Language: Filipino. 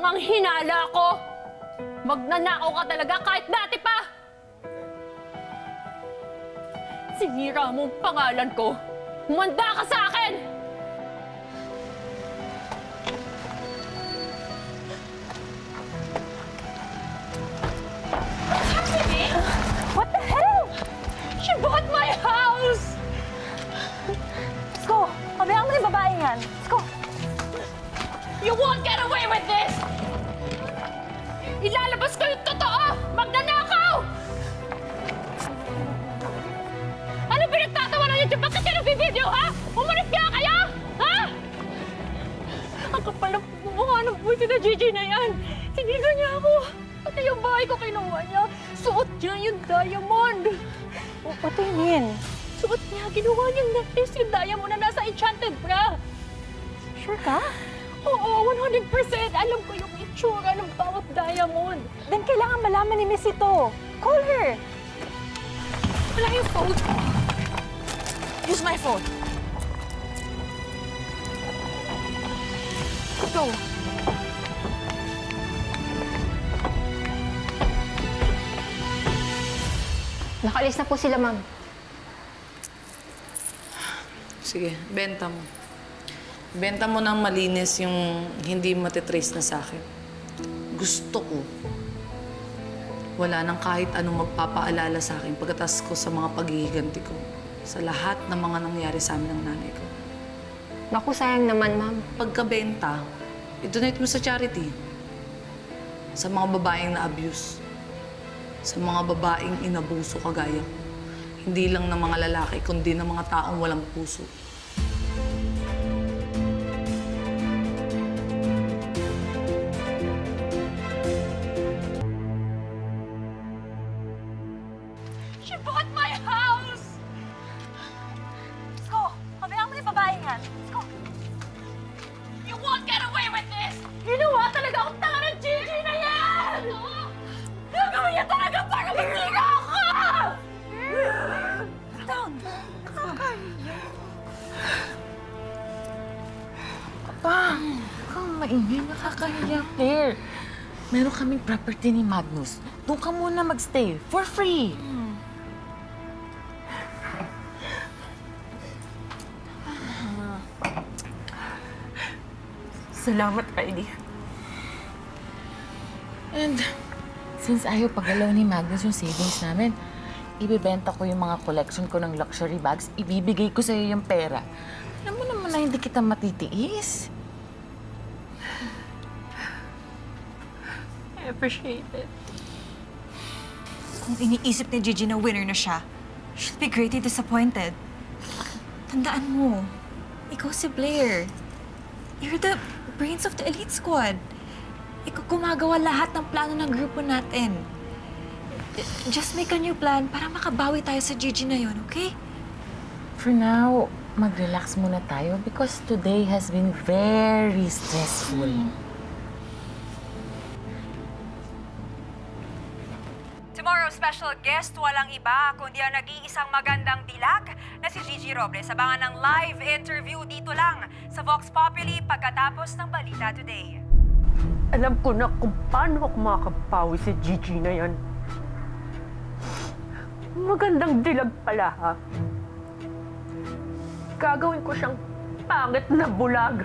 ngang hinala ko! Magnanakaw ka talaga kahit dati pa! Sinira mo ang pangalan ko! Humanda ka sa akin! What's happening? What the hell? She bought my house! Let's go! Pabayaan mo yung babae yan. Let's go! You won't get away with this! Ilalabas ko yung totoo! Magnanakaw! Ano pinagtatawanan niyo dyan? Bakit ka nagbibideo, ha? Umalis nga kayo! Ha? Ang kapal ng mukha ng buti na Gigi na yan! Tinigan niya ako! Pati yung bahay ko kinuha niya! Suot niya yung diamond! You mean? Suot niya! Ginawa niyang necklace yung diamond na nasa enchanted bra! Sure ka? Oo, 100%! Alam ko yung itsura ng bawat diamond! Then kailangan malaman ni Miss ito. Call her! Wala yung phone! Use my phone. Go! Nakalis na po sila, ma'am. Sige, benta mo. Benta mo ng malinis yung hindi matitrace na sa akin. Gusto ko. Wala nang kahit anong magpapaalala sa akin pagkatas ko sa mga paghihiganti ko. Sa lahat ng mga nangyari sa amin ng nanay ko. Naku, sayang naman, ma'am. Pagkabenta, i-donate mo sa charity. Sa mga babaeng na-abuse. Sa mga babaeng inabuso kagaya ko. Hindi lang ng mga lalaki, kundi ng mga taong walang puso. Maingay, nakakahiya, Claire. Meron kaming property ni Magnus. Doon ka muna magstay. For free. Salamat, Kylie. And since ayaw pagalaw ni Magnus yung savings namin, ibibenta ko yung mga collection ko ng luxury bags, ibibigay ko sa'yo yung pera. Alam mo naman na hindi kita matitiis. I appreciate it. Kung iniisip ni Gigi na winner na siya, she'll be greatly disappointed. Tandaan mo, ikaw si Blair. You're the brains of the elite squad. Ikaw gumagawa lahat ng plano ng grupo natin. Just make a new plan para makabawi tayo sa Gigi na yon, okay? For now, mag-relax muna tayo because today has been very stressful. Tomorrow's special guest, walang iba kundi ang nag-iisang magandang dilag na si Gigi Robles. Abangan ng live interview dito lang sa Vox Populi pagkatapos ng Balita Today. Alam ko na kung paano ako makakapawi si Gigi na yan. Magandang dilag pala, ha? Gagawin ko siyang pangit na bulag.